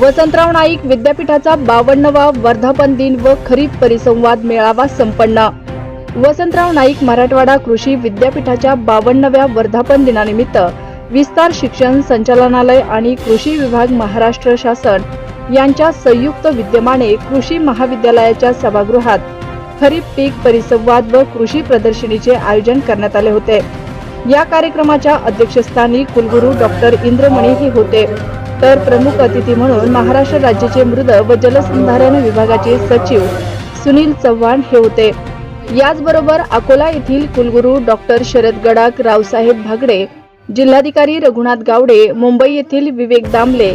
वसंतराव नाईक विद्यापीठाचा बावन्नवा वर्धापन दिन व खरीप परिसंवाद मेळावा संपन्न. वसंतराव नाईक मराठवाडा कृषी विद्यापीठाच्या बावन्नव्या वर्धापन दिनानिमित्त विस्तार शिक्षण संचालनालय आणि कृषी विभाग महाराष्ट्र शासन यांच्या संयुक्त विद्यमाने कृषी महाविद्यालयाच्या सभागृहात खरीप पीक परिसंवाद व कृषी प्रदर्शनीचे आयोजन करण्यात आले होते. या कार्यक्रमाच्या अध्यक्षस्थानी कुलगुरू डॉक्टर इंद्रमणी हे होते. तर प्रमुख अतिथी म्हणून महाराष्ट्र राज्याचे मृद व जलसंधारण विभागाचे सचिव सुनील चव्हाण हे होते. याचबरोबर अकोला येथील कुलगुरू डॉक्टर शरद गडाख रावसाहेब भागडे जिल्हाधिकारी रघुनाथ गावडे मुंबई येथील विवेक दामले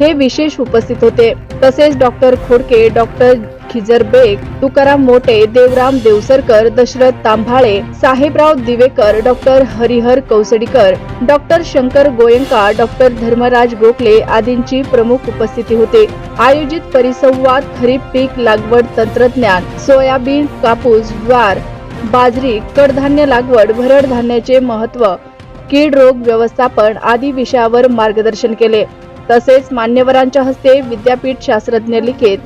हे विशेष उपस्थित होते. तसेच doctor Khodke doctor Khijar Beg Tukaram Mote Devram Devsarkar Dashrath Tambhale Sahebrao Divekar doctor Harihar Kausdikar doctor Shankar Goyanka doctor Dharmaraj Gokhale आदींची प्रमुख उपस्थिती होती. आयोजित परिसंवाद खरीप पीक लागवड तंत्रज्ञान सोयाबीन कापूस ज्वार बाजरी कडधान्य लागवड भरड धान्याचे महत्त्व कीड रोग व्यवस्थापन आदी विषयावर मार्गदर्शन केले. तसेच मान्यवरांच्या हस्ते विद्यापीठ शास्त्रज्ञ लिखित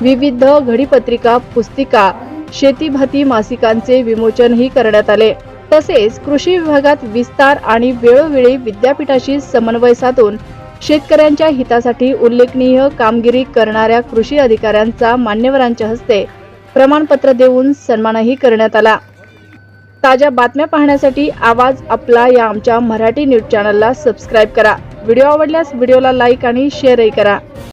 विविध घडीपत्रिका पुस्तिका शेतीभाती मासिकांचे विमोचनही करण्यात आले. तसेच कृषी विभागात विस्तार आणि वेळोवेळी विद्यापीठाशी समन्वय साधून शेतकऱ्यांच्या हितासाठी उल्लेखनीय कामगिरी करणाऱ्या कृषी अधिकाऱ्यांचा मान्यवरांच्या हस्ते प्रमाणपत्र देऊन सन्मानही करण्यात आला. ताज्या बातम्या पाहण्यासाठी आवाज आपला या आमच्या मराठी न्यूज चॅनलला सबस्क्राईब करा. व्हिडिओ आवडल्यास व्हिडिओला लाईक आणि शेअरही करा.